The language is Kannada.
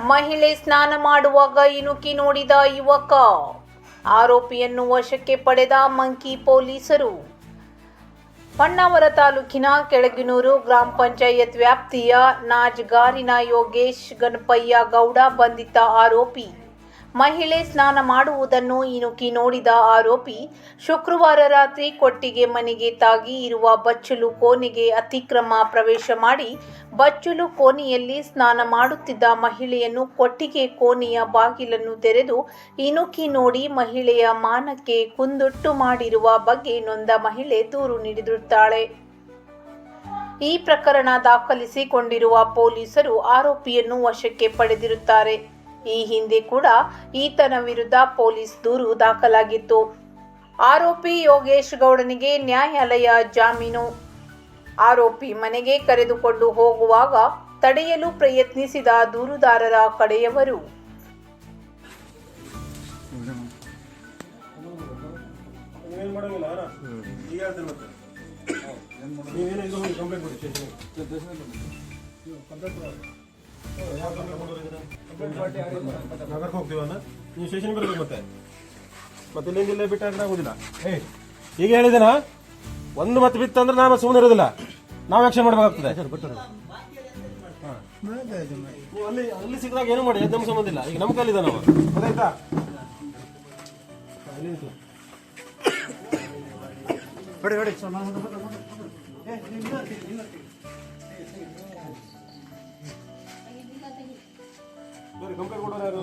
ಮಹಿಳೆ ಸ್ನಾನ ಮಾಡುವಾಗ ಇಣುಕಿ ನೋಡಿದ ಯುವಕ. ಆರೋಪಿಯನ್ನು ವಶಕ್ಕೆ ಪಡೆದ ಮಂಕಿ ಪೊಲೀಸರು. ಹೊನ್ನಾವರ ತಾಲೂಕಿನ ಕೆಳಗಿನೂರು ಗ್ರಾಮ ಪಂಚಾಯತ್ ವ್ಯಾಪ್ತಿಯ ನಾಜ್ಗಾರಿನ ಯೋಗೇಶ್ ಗಣಪಯ್ಯ ಗೌಡ ಬಂಧಿತ ಆರೋಪಿ. ಮಹಿಳೆ ಸ್ನಾನ ಮಾಡುವುದನ್ನು ಇಣುಕಿ ನೋಡಿದ ಆರೋಪಿ ಶುಕ್ರವಾರ ರಾತ್ರಿ ಕೊಟ್ಟಿಗೆ ಮನೆಗೆ ತಾಗಿ ಇರುವ ಬಚ್ಚಲು ಕೋಣೆಗೆ ಅತಿಕ್ರಮ ಪ್ರವೇಶ ಮಾಡಿ ಬಚ್ಚಲು ಕೋಣೆಯಲ್ಲಿ ಸ್ನಾನ ಮಾಡುತ್ತಿದ್ದ ಮಹಿಳೆಯನ್ನು ಕೊಟ್ಟಿಗೆ ಕೋಣೆಯ ಬಾಗಿಲನ್ನು ತೆರೆದು ಇಣುಕಿ ನೋಡಿ ಮಹಿಳೆಯ ಮಾನಕ್ಕೆ ಕುಂದುಟ್ಟು ಮಾಡಿರುವ ಬಗ್ಗೆ ನೊಂದ ಮಹಿಳೆ ದೂರು ನೀಡಿರುತ್ತಾಳೆ. ಈ ಪ್ರಕರಣ ದಾಖಲಿಸಿಕೊಂಡಿರುವ ಪೊಲೀಸರು ಆರೋಪಿಯನ್ನು ವಶಕ್ಕೆ ಪಡೆದಿರುತ್ತಾರೆ. ಈ ಹಿಂದೆ ಕೂಡ ಈತನ ವಿರುದ್ಧ ಪೊಲೀಸ್ ದೂರು ದಾಖಲಾಗಿತ್ತು. ಆರೋಪಿ ಯೋಗೇಶ್ ಗೌಡನಿಗೆ ನ್ಯಾಯಾಲಯ ಜಾಮೀನು. ಆರೋಪಿ ಮನೆಗೆ ಕರೆದುಕೊಂಡು ಹೋಗುವಾಗ ತಡೆಯಲು ಪ್ರಯತ್ನಿಸಿದ ದೂರುದಾರರ ಕಡೆಯವರು. ಕಂಪ್ಲೇಂಟ್ ನಗರಕ್ಕೆ ಹೋಗ್ತೀವಲ್ಲ ನೀವು ಸ್ಟೇಷನ್ಗೆ ಬರ್ಬೇಕು ಮತ್ತೆ. ಮತ್ತೆ ಇಲ್ಲಿಂದ ಇಲ್ಲೇ ಬಿಟ್ಟು ಅಂದ್ರೆ ಆಗೋದಿಲ್ಲ. ಈಗ ಹೇಳಿದೇನ? ಒಂದು ಮತ್ತೆ ಬಿತ್ತಂದ್ರೆ ನಾನು ಸುಮ್ಮನೆ ಇರೋದಿಲ್ಲ. ನಾವು ಆಕ್ಷನ್ ಮಾಡ್ಬೇಕಾಗ್ತದೆ. ನೀವು ಅಲ್ಲಿ ಅಲ್ಲಿ ಸಿಕ್ಕಿದಾಗ ಏನು ಮಾಡಿ ಅದು ನಮ್ಮ ಸಂಬಂಧ ಇಲ್ಲ. ಈಗ ನಮ್ಮ ಕಲ್ಲಿದ ನಾವು. ಗೊತ್ತಾಯ್ತಾ? ಇಲ್ಲಿ ನಿಂತು. ನೋಡಿ ಕಂಪ್ಲೇಂಟ್ ಕೊಡೋರು ಯಾರು